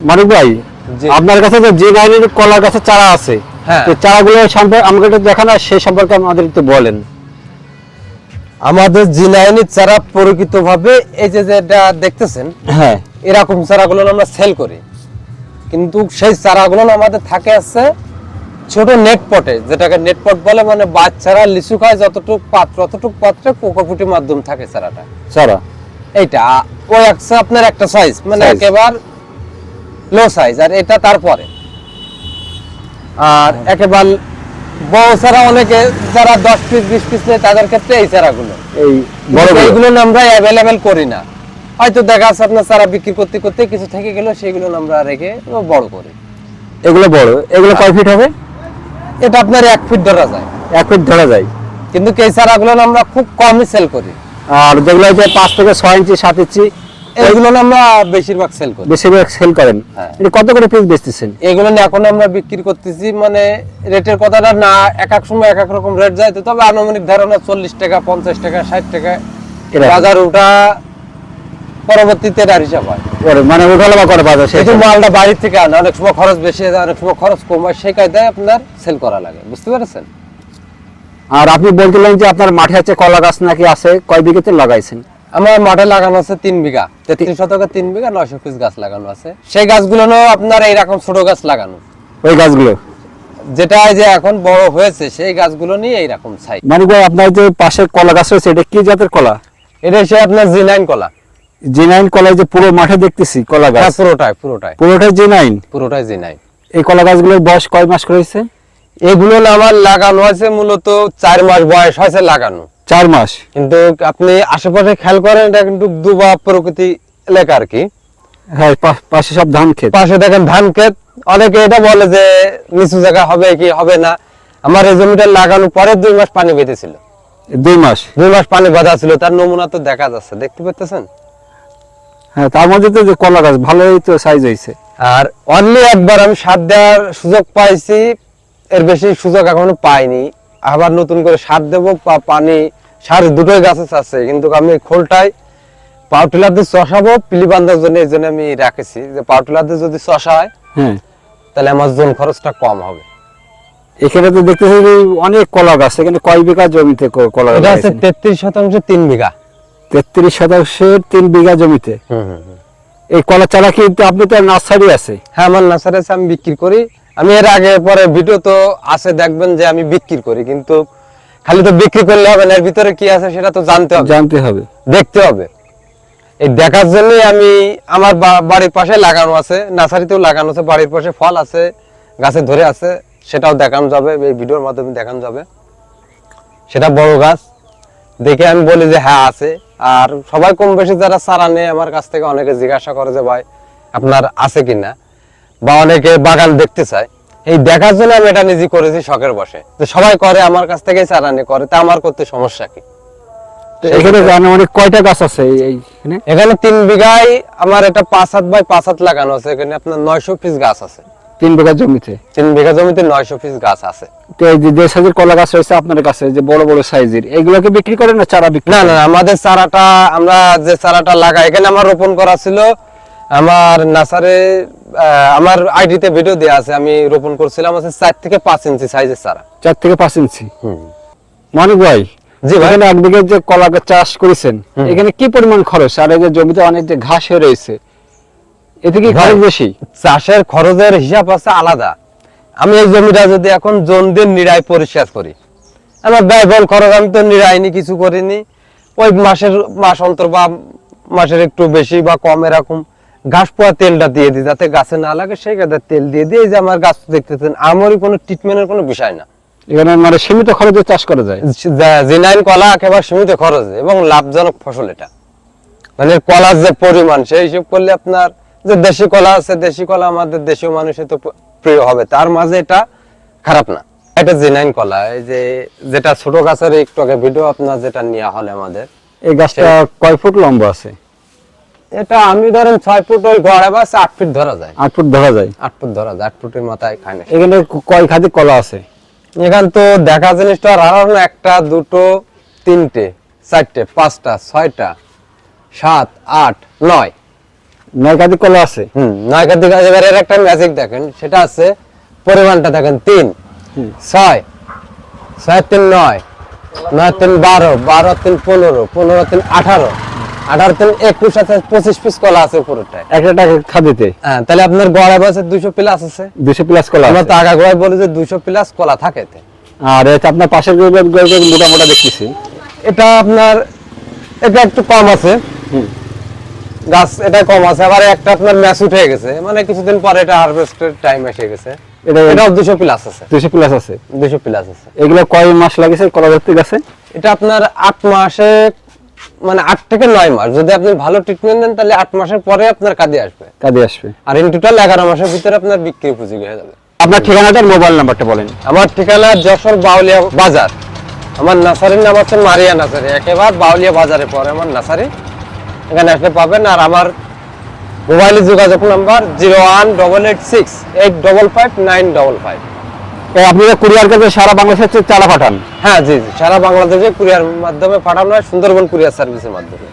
মানিক ভাই আপনার কাছে যে যে লাইনের কলা গাছের চারা আছে হ্যাঁ। চারাগুলো সম্পর্কে আমাকে একটু দেখান আর সেই সম্পর্কে আমাদের একটু বলেন। আমাদের জিনাইনি চারা পরিচিত ভাবে এই যে যেটা দেখতেছেন হ্যাঁ। এরকম চারাগুলো আমরা সেল করি। কিন্তু সেই চারাগুলো আমাদের থাকে আছে ছোট নেট পটে যেটাকে নেট পট বলে মানে বাচ্চারা লিচু খায় যতটুক পাত্র অতটুক পাত্রে কোকোপুটির মাধ্যম থাকে চারাটা। চারা। এইটা ওই একটা আপনার একটা সাইজ মানে। একেবারে লো সাইজ আর এটা তারপরে। আর একেবারে বড় চারা অনেকে যারা দশ পিস বিশ পিস নেয় তাদের ক্ষেত্রে এই চারাগুলো এই এইগুলো আমরা অ্যাভেলেবেল করি না। হয়তো দেখা যাচ্ছে আপনার চারা বিক্রি করতে করতে কিছু থেকে গেল সেগুলো আমরা রেখে বড় করি। এগুলো বড়? এগুলো কয় ফিট হবে? এটা আপনার এক ফিট ধরা যায়। এক ফিট ধরা যায়। কিন্তু এই চারাগুলো আমরা খুব কমই সেল করি। আর যেগুলো পাঁচ থেকে ছয় ইঞ্চি সাত ইঞ্চি এগুলো আমরা বেশিরভাগ সেল করি। বেশিরভাগ সেল করেন। হ্যাঁ। এটা কত করে পিস বেচতেছেন? এগুলো এখন আমরা বিক্রি করতেছি মানে রেটের কথাটা না এক এক সময় এক এক রকম রেট যায় তো তবে আনুমানিক ধারণা চল্লিশ টাকা পঞ্চাশ টাকা ষাট টাকা। বাজার ওটা পরবর্তীতে এটার হিসাব হয়। মানে উঠালামা করে বাজার মালটা বাড়ির থেকে আনে অনেক সময় খরচ বেশি হয় অনেক সময় খরচ কম হয় সেই কায়দায় আপনার সেল করা লাগে। বুঝতে পেরেছেন? আর আপনি বলছিলেন যে আপনার মাঠে আছে কলা গাছ নাকি আছে কয় বিঘেতে লাগাইছেন? আমার মাঠে লাগানো আছে তিন বিঘা। তেত্রিশ শতকে তিন বিঘা নয়শো পিস গাছ লাগানো আছে। সেই গাছগুলো আপনার এইরকম ছোট গাছ লাগানো। ওই গাছগুলো? যেটা যে এখন বড় হয়েছে সেই গাছগুলো নিয়ে এইরকম সাইজ ভাই আপনার যে পাশে কলা গাছ রয়েছে এটা কি জাতের কলা? এটা হচ্ছে আপনার জি নাইন কলা। জি নাইন কলা যে পুরো মাঠে দেখতেছি কলা হ্যাঁ গাছ। পুরোটাই পুরোটাই। পুরোটাই জি নাইন পুরোটাই জি নাইন এই কলা গাছগুলোর বয়স কয় মাস করে হয়েছে এগুলো আমার লাগানো আছে মূলত চার মাস বয়স হয়েছে লাগানো। চার মাস। কিন্তু আপনি আশেপাশে খেয়াল করেন এটা কিন্তু দুবা প্রকৃতি এলাকা আর কি। হ্যাঁ পাশে সব ধান ক্ষেত। পাশে দেখেন ধান ক্ষেত। অনেকে এটা বলে যে নিচু জায়গা হবে কি হবে না। আমার এই জমিটা লাগানোর পরে দুই মাস পানি বেঁধেছিল। দুই মাস। দুই মাস পানি বাঁধা ছিল তার নমুনা তো দেখা যাচ্ছে দেখতে পাচ্ছেন হ্যাঁ তার মধ্যে তো যে কলা গাছ ভালোই তো সাইজ হয়েছে আর অনলি একবার আমি সার দেওয়ার সুযোগ পাইছি এর বেশি সুযোগ এখনও পাইনি। আবার নতুন করে সার দেবো বা পানি সার দুটোই গাছে আছে কিন্তু আমি খোলটাই পাওয়ার চষাবো পিলি বান্ধার জন্য এই জন্য আমি রাখেছি। যে পাওয়ার যদি চষা হয় হ্যাঁ। তাহলে আমার জোন খরচটা কম হবে। এখানে তো দেখতেছি অনেক কলা গাছ এখানে কয় বিঘা জমিতে কলা গাছ আছে তেত্রিশ শতাংশ তিন বিঘা। তেত্রিশ শতাংশের তিন বিঘা জমিতে? এই কলা চারা কিন্তু আপনি তো নার্সারি আছে? হ্যাঁ আমার নার্সারি আছে আমি বিক্রি করি। আমি এর আগে পরে ভিডিও তো আছে দেখবেন যে আমি বিক্রি করি কিন্তু খালি তো বিক্রি করলে হবে না এর ভিতরে কি আছে সেটা তো জানতে হবে। জানতে হবে। দেখতে হবে। এই দেখার জন্য আমি আমার বাড়ির পাশে লাগানো আছে নার্সারিতেও লাগানো আছে বাড়ির পাশে ফল আছে গাছে ধরে আছে সেটাও দেখানো যাবে এই ভিডিওর মাধ্যমে দেখানো যাবে। সেটা বড় গাছ। দেখে আমি বলি যে হ্যাঁ আছে। আর সবাই কম বেশি যারা চারা নেয় আমার কাছ থেকে অনেকে জিজ্ঞাসা করে যে ভাই আপনার আছে কিনা? বা অনেকে বাগান দেখতে চায়। এই দেখার জন্য আমি এটা নিজে করেছি শখের বসে। যে সবাই করে আমার কাছ থেকেই চারা নিয়ে করে তা আমার করতে সমস্যা কি? এখানে অনেক কয়টা গাছ আছে এইখানে এখানে? তিন বিঘায় আমার এটা পাঁচ হাত বাই পাঁচ হাত লাগানো আছে এখানে আপনার নয়শো পিস গাছ আছে। তিন বিঘা জমিতে? তিন বিঘা জমিতে নয়শো পিস গাছ আছে। তো এই যে সাইজের কলা গাছ রয়েছে আপনার কাছে যে বড় বড় সাইজের এগুলোকে বিক্রি করেন না চারা বিক্রি না না না, আমাদের চারাটা আমরা যে চারাটা লাগাই এখানে আমার রোপণ করা ছিল আমার নাসারে আমার আইডিতে ভিডিও দেওয়া আছে আমি রোপণ করছিলাম আছে চার থেকে পাঁচ ইঞ্চি সাইজের চারা। চার থেকে পাঁচ ইঞ্চি? মানিক ভাই জি ভাই। এখানে এক যে কলা চাষ করেছেন এখানে কি পরিমাণ খরচ? আর এই যে জমিতে অনেক যে ঘাস হয়ে রয়েছে এতে কি খরচ বেশি? চাষের খরচের হিসাব আছে আলাদা। আমি এই জমিটা যদি এখন জন দিন নিরাই পরিষ্কার করি আমার ব্যয়বহুল খরচ আমি তো নিরাইনি কিছু করিনি। ওই মাসের মাস অন্তর বা মাসের একটু বেশি বা কম এরকম। ঘাস পোয়া তেলটা দিয়ে দিই যাতে গাছে না লাগে সেই কাজে তেল দিয়ে দিয়ে যে আমার গাছ দেখতেছেন আমারই কোনো ট্রিটমেন্টের কোনো বিষয় না। এখানে মানে সীমিত খরচে চাষ করা যায়? জিনাইন কলা একেবারে সীমিত খরচ এবং লাভজনক ফসল এটা। মানে কলার যে পরিমাণ সেই হিসেব করলে আপনার যে দেশি কলা আছে দেশি কলা আমাদের দেশীয় মানুষের তো প্রিয় হবে। তার মাঝে এটা খারাপ না। এটা জিনাইন কলা এই যে যেটা ছোট গাছের একটু আগে ভিডিও আপনার যেটা নেওয়া হলে আমাদের। এই গাছটা কয় ফুট লম্বা আছে? এটা আমি ধরেন ছয় ফুট ওই গড়ে বা আট ফিট ধরা যায়। আট ফুট ধরা যায়? আট ফুট ধরা যায় আট ফুটের মাথায় খায় না এখানে কয় খাদি কলা আছে? এখান তো দেখা জিনিসটা আর হারানো একটা দুটো তিনটে চারটে পাঁচটা ছয়টা সাত আট নয়। নয়কাদি কলা আছে? হুম নয় দিকে এবার এর একটা ম্যাজিক দেখেন সেটা আছে পরিমাণটা দেখেন তিন ছয় ছয় তিন নয় নয় তিন বারো বারো তিন পনেরো পনেরো তিন আঠারো। আঠারো তিন একুশ আছে পঁচিশ পিস কলা আছে উপরেরটায়। একটা টাকা খাদিতে। হ্যাঁ তাহলে আপনার গড় আছে দুইশো প্লাস আছে। দুশো প্লাস কলা আমরা তো আগা গোড়ায় বলি যে দুইশো প্লাস কলা থাকে আর আপনার পাশের মোটা মোটা দেখতেছি। এটা আপনার এটা একটু কম আছে। গাছ এটা কম আছে আবার একটা আপনার ম্যাচ উঠে গেছে। মানে কিছুদিন পরে এটা হারভেস্টের টাইম এসে গেছে। এটা এটাও দুশো প্লাস আছে। দুশো প্লাস আছে। দুশো প্লাস আছে। এগুলো কয় মাস লাগেছে কলা ধরতে গেছে? এটা আপনার আট মাসে মানে আট থেকে নয় মাস। যদি আপনি ভালো ট্রিটমেন্ট দেন তাহলে আট মাসের পরে আপনার কাজে আসবে। কাজে আসবে। আর ইন টোটাল এগারো মাসের ভিতরে আপনার বিক্রি উপযোগী হয়ে যাবে। আপনার ঠিকানাটার মোবাইল নাম্বারটা বলেন। আমার ঠিকানা যশোর বাউলিয়া বাজার। আমার নার্সারির নাম হচ্ছে মারিয়া নার্সারি। একেবারে বাউলিয়া বাজারে পরে আমার নার্সারি। এখানে আসলে পাবেন। আর আমার মোবাইলে যোগাযোগ number zero one double eight six eight double five nine double five আপনারা কুরিয়ার কাছে সারা বাংলাদেশে চালা পাঠান। হ্যাঁ জি জি, সারা বাংলাদেশে কুরিয়ার মাধ্যমে পাঠানো হয় সুন্দরবন কুরিয়ার সার্ভিসের মাধ্যমে।